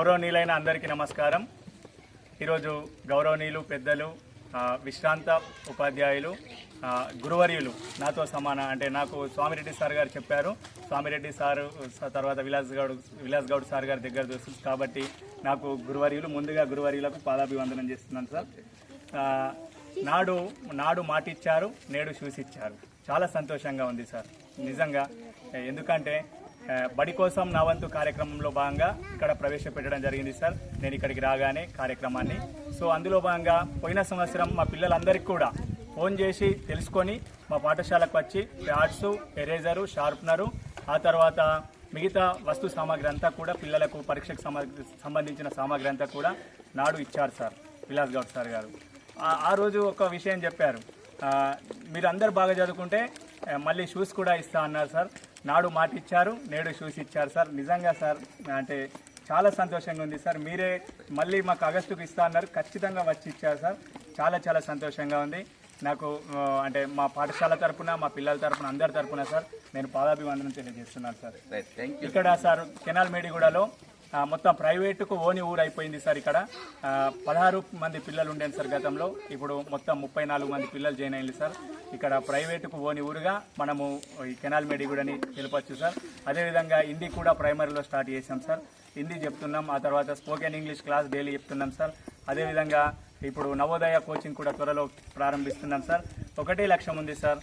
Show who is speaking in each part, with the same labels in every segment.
Speaker 1: గౌరవనీయులైన అందరికీ నమస్కారం. ఈరోజు గౌరవనీయులు పెద్దలు విశ్రాంత ఉపాధ్యాయులు గురువర్యులు నాతో సమాన అంటే నాకు స్వామిరెడ్డి సార్ గారు చెప్పారు. స్వామిరెడ్డి సారు తర్వాత విలాస్ గౌడ్ విలాస్ గౌడ్ సార్ గారి దగ్గర తెలుసు. కాబట్టి నాకు గురువర్యులు ముందుగా గురువర్యులకు పాదాభివందనం చేస్తున్నాను సార్. నాడు నాడు మాటిచ్చారు నేడు చూసిచ్చారు. చాలా సంతోషంగా ఉంది సార్. నిజంగా ఎందుకంటే బడి కోసం నా వంతు కార్యక్రమంలో భాగంగా ఇక్కడ ప్రవేశపెట్టడం జరిగింది సార్. నేను ఇక్కడికి రాగానే కార్యక్రమాన్ని. సో అందులో భాగంగా పోయిన సంవత్సరం మా పిల్లలందరికీ కూడా ఫోన్ చేసి తెలుసుకొని మా పాఠశాలకు వచ్చి ప్యాడ్స్ ఎరేజరు షార్ప్నరు ఆ తర్వాత మిగతా వస్తు సామాగ్రి అంతా కూడా పిల్లలకు పరీక్షకు సంబంధించిన సామాగ్రి అంతా కూడా నాడు ఇచ్చారు సార్ విలాస్ గౌడ్ సార్ గారు. ఆ- రోజు ఒక విషయం చెప్పారు. మీరు అందరు బాగా చదువుకుంటే మళ్ళీ షూస్ కూడా ఇస్తా అన్నారు సార్ నాడు మాట ఇచ్చారు నేడు షూస్ ఇచ్చారు సార్ నిజంగా సార్ అంటే చాలా సంతోషంగా ఉంది సార్ మీరే మళ్ళీ మాకు ఆగస్టుకు ఇస్తా అన్నారు. ఖచ్చితంగా వచ్చి ఇచ్చారు సార్ చాలా చాలా సంతోషంగా ఉంది. నాకు అంటే మా పాఠశాల తరపున మా పిల్లల తరపున అందరి తరపున సార్ నేను పాదాభివందనం తెలియజేస్తున్నాను సార్ ఇక్కడ సార్ కెనాల్ మేడిగూడలో మొత్తం ప్రైవేటుకు ఓని ఊరు అయిపోయింది సార్ ఇక్కడ. పదహారు మంది పిల్లలు ఉండేది సార్ గతంలో. ఇప్పుడు మొత్తం ముప్పై నాలుగు మంది పిల్లలు జాయిన్ అయింది సార్. ఇక్కడ ప్రైవేటుకు ఓని ఊరుగా మనము ఈ కెనాల్ మెడిగూడని తెలపచ్చు సార్. అదేవిధంగా హిందీ కూడా ప్రైమరీలో స్టార్ట్ చేసాం సార్. హిందీ చెప్తున్నాం ఆ తర్వాత స్పోకెన్ ఇంగ్లీష్ క్లాస్ డైలీ చెప్తున్నాం సార్. అదేవిధంగా ఇప్పుడు నవోదయ కోచింగ్ కూడా త్వరలో ప్రారంభిస్తున్నాం సార్. ఒకటే లక్ష్యం ఉంది సార్.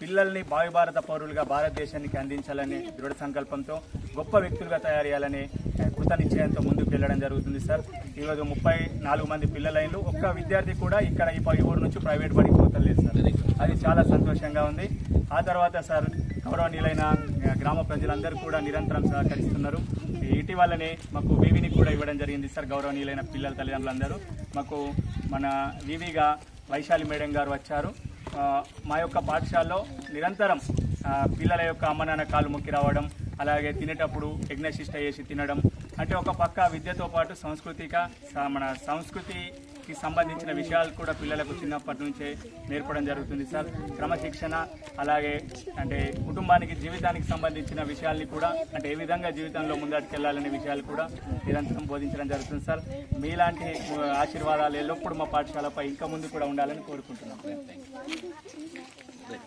Speaker 1: పిల్లల్ని భావి భారత పౌరులుగా భారతదేశానికి అందించాలని దృఢ సంకల్పంతో గొప్ప వ్యక్తులుగా తయారు చేయాలని కృత నిశ్చయంతో ముందుకు వెళ్ళడం జరుగుతుంది సార్. ఈరోజు ముప్పై నాలుగు మంది పిల్లలైన ఒక్క విద్యార్థి కూడా ఇక్కడ ఈ పై ఊరు నుంచి ప్రైవేట్ బడికి పోతలేదు సార్. అది చాలా సంతోషంగా ఉంది. ఆ తర్వాత సార్ గౌరవనీయులైన గ్రామ ప్రజలందరూ కూడా నిరంతరం సహకరిస్తున్నారు. ఇటీవలనే మాకు వివిని కూడా ఇవ్వడం జరిగింది సార్ గౌరవనీయులైన పిల్లల తల్లిదండ్రులందరూ. మాకు మన వివిగా వైశాలి మేడం గారు వచ్చారు. మా యొక్క పాఠశాలలో నిరంతరం పిల్లల యొక్క అమ్మ నాన్న కాలు మొక్కి రావడం అలాగే తినేటప్పుడు యజ్ఞశిష్ట చేసి తినడం అంటే ఒక పక్క విద్యతో పాటు సాంస్కృతిక మన సంస్కృతి కి సంబంధించిన విషయాలు కూడా పిల్లలకు చిన్నప్పటి నుంచే నేర్పడం జరుగుతుంది సార్. క్రమశిక్షణ అలాగే అంటే కుటుంబానికి జీవితానికి సంబంధించిన విషయాల్ని కూడా అంటే ఏ విధంగా జీవితంలో ముందటికెళ్ళాలనే విషయాలు కూడా నిరంతరం బోధించడం జరుగుతుంది సార్. మీలాంటి ఆశీర్వాదాలు ఎల్లప్పుడూ మా పాఠశాలపై ఇంకా ముందు కూడా ఉండాలని కోరుకుంటున్నాం.
Speaker 2: యూ